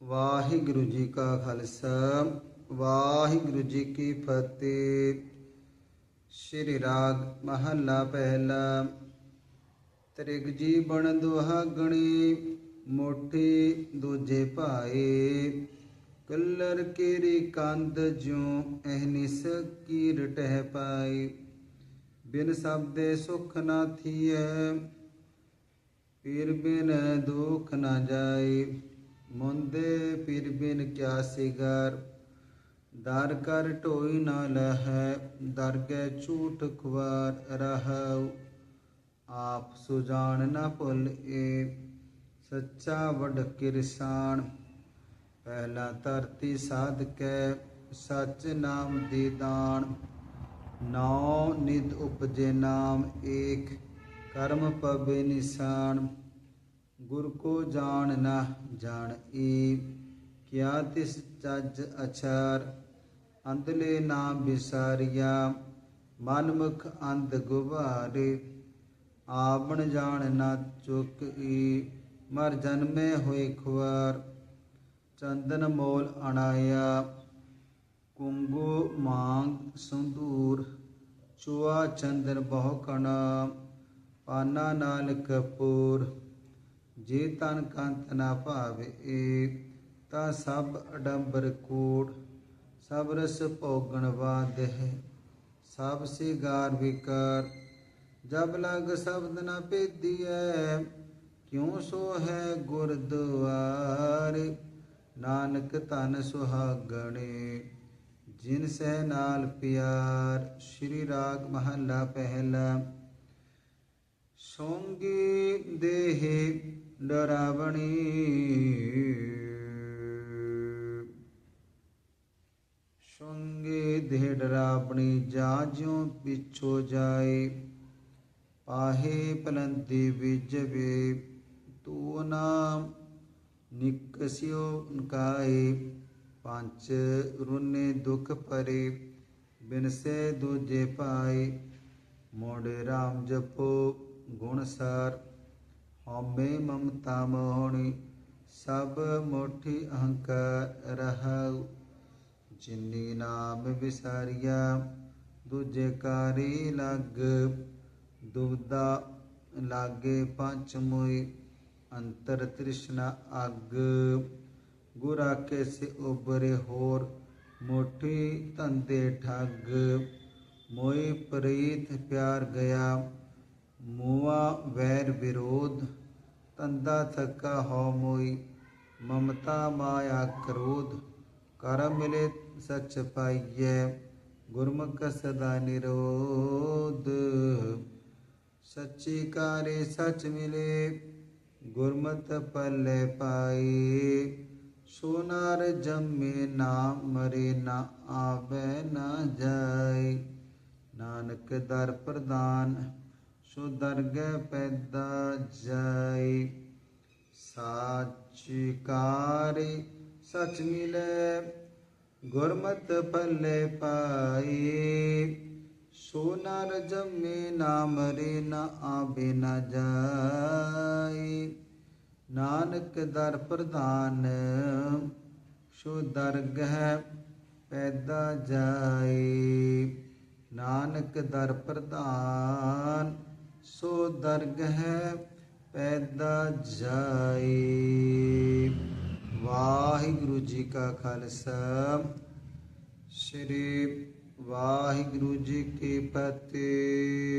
ਵਾਹਿਗੁਰੂ ਜੀ ਕਾ ਖਾਲਸਾ, ਵਾਹਿਗੁਰੂ ਜੀ ਕੀ ਫਤਿਹ। ਸ਼੍ਰੀ ਰਾਗ ਮਹੱਲਾ ਪਹਿਲਾ, ਤ੍ਰਿਗ ਜੀ ਬਣ ਦੁਹਾਗਣੀ ਮੋਠੀ ਦੂਜੇ ਭਾਏ। ਕਲਰ ਕੇਰੀ ਕੰਦ ਜਿਉ ਅਹਨਿਸ ਕੀ ਰਟਹਿ ਪਾਈ ਬਿਨ ਸਬਦੇ ਸੁਖ ਨਾ ਥੀਐ, ਪੀਰ ਬਿਨ ਦੁਖ ਨਾ ਜਾਏ। ਮੁੰਦੇ ਪੀਰ ਬਿਨ ਕਿਆ ਸਿਗਰ ਦਰ ਕਰ ਢੋਈ ਨਾ ਲਹੈ ਦਰਗਹਿ ਝੂਠ ਖਵਾਰ ਰਹਉ ਆਪ ਸੁਜਾਨ ਨਾ ਭੁੱਲ ਏ ਸੱਚਾ ਵਡ ਕਿਰਸਾਨ ਪਹਿਲਾ ਧਰਤੀ ਸਾਧਕੈ ਸਚ ਨਾਮ ਦੇ ਦਾਨ ਨੌ ਨਿਤ ਉਪਜੇ ਨਾਮ ਏਕ ਕਰਮ ਪਵੇ ਨਿਸ਼ਾਨ गुर को जान न जान ई। क्या तिस चज अचार? अंधले नाम विसारिया मनमुख अंध गुबार। आवन जान न चुक ई। मर जन्मे हुए खुआर। चंदन मोल अनाया। कुंगो मांग संदूर। चुआ चंदन बहुकना पाना नाल कपूर ਜੇ ਤਨ ਕੰਤ ਨਾ ਭਾਵੇ ਏ ਤਾਂ ਸਭ ਅਡੰਬਰ ਕੂੜ ਸਭ ਰਸ ਭੋਗਣ ਵਾਦਹਿ ਸਭ ਸਿਗਾਰ ਵਿਕਾਰ। ਜਬ ਲਗ ਸ਼ਬਦ ਨ ਪੇਦੀਐ ਕਿਉ ਸੋ ਹੈ ਗੁਰਦੁਆਰ ਨਾਨਕ ਤਨ ਸੁਹਾਗਣੇ, ਜਿਨ ਸਹਿ ਨਾਲ ਪਿਆਰ। ਸ਼੍ਰੀ ਰਾਗ ਮਹੱਲਾ ਪਹਿਲਾ। ਸੋੰਗੀ ਦੇਹ डरावणी। संगे डरावणी जा ज्यो पिछो जाए, पाहे पलंती बिजबे तू नाम निकसियो नकाए पाँच रुने दुख परे बिनसे दूजे पाए। मोड़ राम जपो गुण सार होबे ममता मोहणी सब मोठी अहंकार रहउ जिनी नाम विसारिया, दूजे कारी लग। दुबदा लागे पंच मोई, अंतर तृष्णा अग। गुरा कैसे उबरे होर, मोठी तंदे ठग। मोई प्रीत प्यार गया मुआ वैर विरोध तंदा थका हो मोई, ममता माया क्रोध। कर मिले सच पाइये, गुरमुख सदा निरोध। सच्ची कारे सच मिले, गुरमत पल पाए। सोनार जमे ना मरे, ना आवे, ना जाए। नानक दर प्रदान ਪ੍ਰਦਾਨ ਸੋ ਦਰਗਹਿ ਪੈਦਾ ਜਾਏ ਸਾਚਿਕਾਰੇ ਸਚ ਮਿਲੇ ਗੁਰਮਤ ਪੱਲੇ ਪਾਈ ਸੋ ਨਰ ਜੰਮੇ ਨਾ ਮਰੇ ਨਾ ਆਵੇ ਨਾ ਜਾਏ ਨਾਨਕ ਦਰ ਪ੍ਰਦਾਨ ਸੋ ਦਰਗਹਿ ਪੈਦਾ ਜਾਏ ਨਾਨਕ ਦਰ ਪ੍ਰਦਾਨ ਸੋ ਦਰਗ ਹੈ ਪੈਦਾ ਜਾਏ। ਵਾਹਿਗੁਰੂ ਜੀ ਕਾ ਖਾਲਸਾ। ਸ੍ਰੀ ਵਾਹਿਗੁਰੂ ਜੀ ਕੀ ਫਤਿਹ।